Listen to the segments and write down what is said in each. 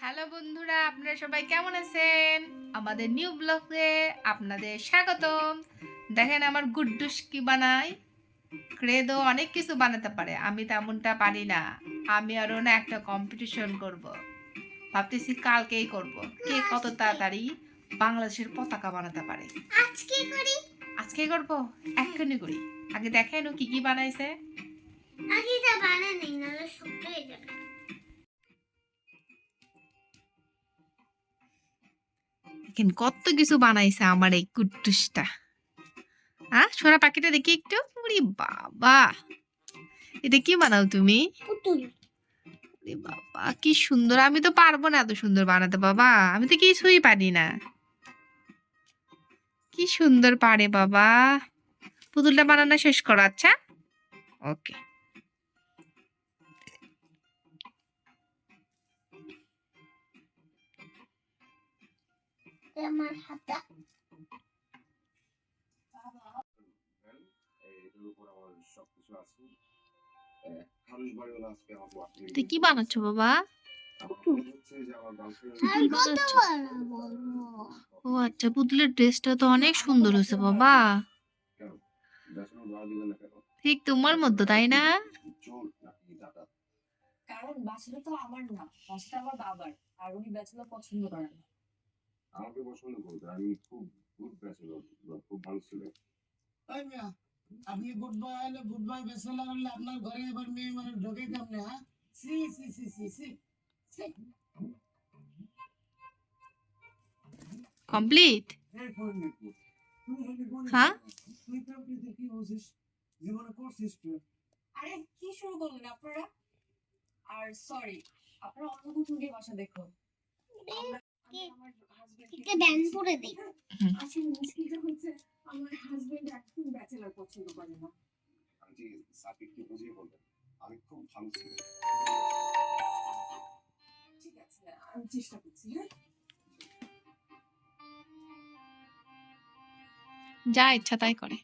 Hello বন্ধুরা আপনারা সবাই কেমন আছেন? আমাদের নিউ ব্লগে আপনাদের স্বাগতম। দেখেন আমার গুড্ডুস কি বানায়? ক্রেদো অনেক কিছু বানাতে পারে আমি তেমনটা পারি না। আমি আরও না একটা কম্পিটিশন করব। ভাবতেছি কালকেই করব। কে কত তাড়াতাড়ি বাংলাদেশের পতাকা বানাতে পারে। আজকে করি? আজকে করব? এক্ষুনি করি। আগে দেখেন ও কি কি বানাইছে। আগে দেখেন কত কিছু বানাইছে আমার এই কুট্টুসটা। হ্যাঁ সোনা পাখিটা দেখি একটু। উরি বাবা! এটা কি বানাও তুমি? বাবা কি সুন্দর। আমি তো পারব না এত সুন্দর বানাতে বাবা। আমি তো কিছুই পারি না। কি সুন্দর পারে বাবা। পুতুলটা বানানো শেষ করো আচ্ছা। ওকে। তুই কি বানাচ্ছ বাবা? ও আচ্ছা পুতুলের ড্রেসটা তো অনেক সুন্দর হয়েছে বাবা। ঠিক তোমার মধ্যে তাই না? কারণ বাসাটা তো আমার না বাসাটা আমার বাবার আর উনি ব্যাচেলর পছন্দ করেন না। আমাকে পছন্দ করবে আমি খুব গুড ব্যাচেলর খুব ভালো ছিল তাই আপনি গুড বাই হলে গুড বাই বেসলা হলে আপনার ঘরে এবার মেয়ে মানে ঢোকে কেমনে হ্যাঁ? সি সি সি সি সি সি কমপ্লিট হ্যাঁ? তুই তো কি জীবনে করছিস তুই আরে কি শুরু করলেন আপনারা? আর সরি আপনারা অন্য কোথাও গিয়ে বাসা দেখো। আমরা- একটা ব্যান্ড করে দিই। আসলে মুশকিলটা হচ্ছে আমার হাজবেন্ড একদম ব্যাচেলর পছন্দ করে না। সাকিবকে বুঝিয়ে বলবেন আমি খুব ভালো ছিল। ঠিক আছে আমি চেষ্টা করছি হ্যাঁ? যা ইচ্ছা তাই করে।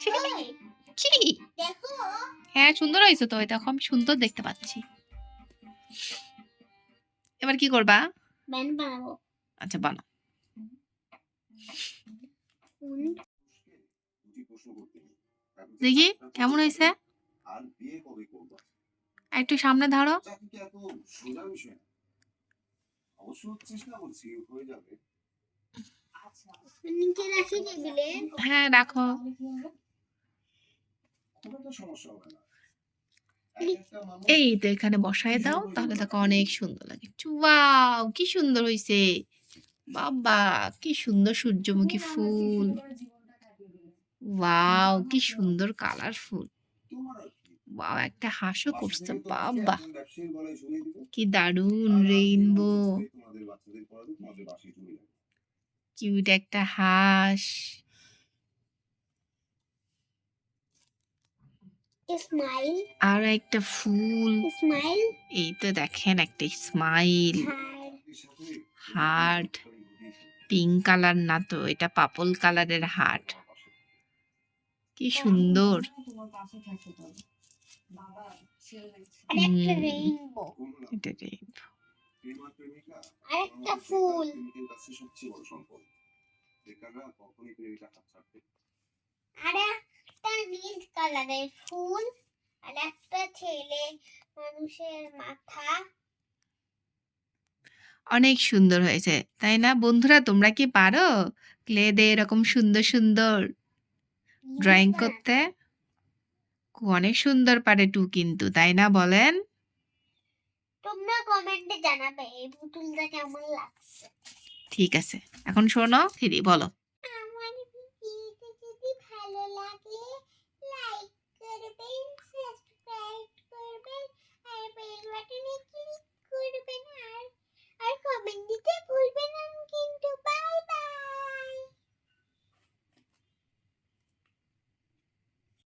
ঠিক আছে কি দেখো। হ্যাঁ সুন্দর হয়েছে তো দেখো আমি সুন্দর দেখতে পাচ্ছি। এবার কি করবা? ব্যান্ড বানাবো। আচ্ছা বানাও। দেখি, কেমন হয়েছে? একটু সামনে ধরো হয়ে, রাখি। এই- তো এখানে বসায় দাও, তাহলে তাকে অনেক সুন্দর লাগে। ওয়াও কি সুন্দর হয়েছে বাবা কি সুন্দর সূর্যমুখী ফুল। ওয়াও কি সুন্দর কালারফুল ওয়াও একটা হাঁসও করছে। বাবা। কি দারুণ রেইনবো। কিউট একটা হাঁস। স্মাইল আর একটা ফুল। এই তো দেখেন একটা স্মাইল হার্ট। পিঙ্ক কালার না তো এটা পাপল কালারের পাশে। কি সুন্দর। তোমার পাশে থাকতে পারবে বাবা ছেলে দেখছে আর একটা হুম। রেইনবো বলব না, এটা রে- প্রেম আর প্রেমিকা আর একটা ফুল। প্রেমিকের কাছে সবচেয়ে বড় সম্পদ। বেকাররা কখনোই প্রেমিকা হাত ছাড়তে আর একটা নীল কালারের ফুল আর একটা ছেলে মানুষের মাথা। অনেক সুন্দর হয়েছে তাই না? বন্ধুরা তোমরা কি পারো? ক্লে দিয়ে এরকম সুন্দর সুন্দর ড্রয়িং করতে? অনেক সুন্দর পারে টু কিন্তু তাই না বলেন? তোমরা কমেন্টে জানাবে এই পুতুলটা কেমন লাগছে। ঠিক আছে এখন শোনো ফিরি বলো।